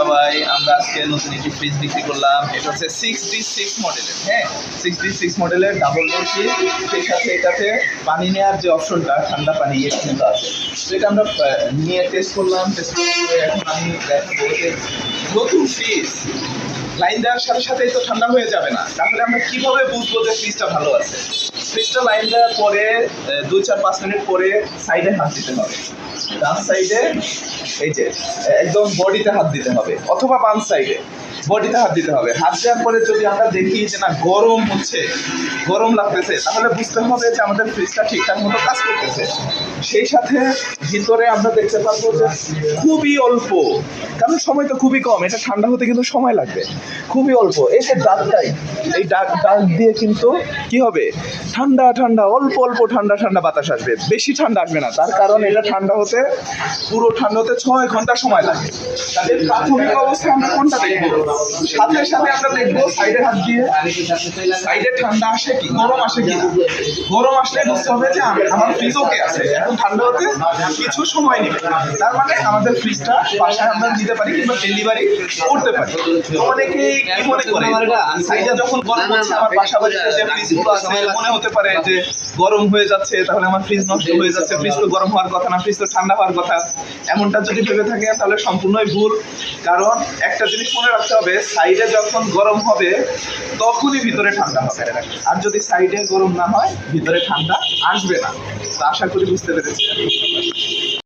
সবাই, আমরা আজকে নতুন একটি ফ্রিজ বিক্রি করলাম। এটা হচ্ছে সিক্স ডি সিক্স মডেলের হ্যাঁ? সিক্স ডি সিক্স মডেলের ডাবল ফ্রিজ সেই সাথে এটাতে পানি নেওয়ার যে অপশনটা, ঠান্ডা পানি এটা কিন্তু আছে। তো এটা আমরা নিয়ে টেস্ট করলাম। টেস্ট করে এখন আমি নতুন ফ্রিজ লাইন দেওয়ার সাথে সাথে তো ঠান্ডা হয়ে যাবে না। তাহলে আমরা কীভাবে বুঝব যে ফ্রিজটা ভালো আছে? ফ্রিজটা লাইন দেওয়ার পরে দুই চার পাঁচ মিনিট পরে সাইডে হাত দিতে হবে। ডান সাইডে এই যে একদম বডিতে হাত দিতে হবে। অথবা বাম সাইডে বডিতে হাত দিতে হবে। হাত দেওয়ার পরে যদি আমরা দেখি যে না, গরম হচ্ছে, গরম লাগতেছে, তাহলে বুঝতে হবে যে আমাদের ফ্রিজটা ঠিকঠাক মতো কাজ করতেছে। সেই সাথে ভিতরে আমরা দেখতে পারব যে খুবই অল্প, কারণ সময় তো খুবই কম, এটা ঠান্ডা হতে কিন্তু সময় লাগবে। খুবই অল্প যে ডাকটাই এই ডাক ডাক দিয়ে কিন্তু কি হবে? ঠান্ডা ঠান্ডা, অল্প অল্প, ঠান্ডা ঠান্ডা বাতাস আসবে। বেশি ঠান্ডা আসবে না, তার কারণ এটা ঠান্ডা হতে, পুরো ঠান্ডা হতে ছয় ঘণ্টা সময় লাগে। তাদের প্রাথমিক অবস্থায় আমরা কোনটা দেখব? সাথে সাথে আমরা দেখব সাইডে হাত দিয়ে। সাইডে ঠান্ডা আসে কি? গরম আসে কি? গরম আসলে বুঝতে হবে যে আমার ফ্রিজ ওকে আছে। এখন ঠান্ডা হতে কিছু সময় নেবে। তার মানে আমাদের ফ্রিজটা বাসায় আমরা দিতে পারি কিংবা ডেলিভারি করতে পারি। তো অনেকেই কি মনে করে? সাইডে যখন গরম হচ্ছে আমার বাসা বাড়িতে যে ফ্রিজগুলো আছে মনে হতে পারে যে গরম হয়ে যাচ্ছে তাহলে আমার ফ্রিজ নষ্ট হয়ে যাচ্ছে। ফ্রিজ তো গরম হওয়ার কথা না ফ্রিজ তো ঠান্ডা হওয়ার কথা। এমনটা যদি ভেবে থাকে তাহলে সম্পূর্ণই ভুল। কারণ একটা জিনিস মনে রাখতে হবে, সাইডে যখন গরম হবে, তখনই ভিতরে ঠান্ডা হবে। আর যদি সাইডে গরম না হয়, ভিতরে ঠান্ডা আসবে না। তা আশা করি বুঝতে পেরেছি।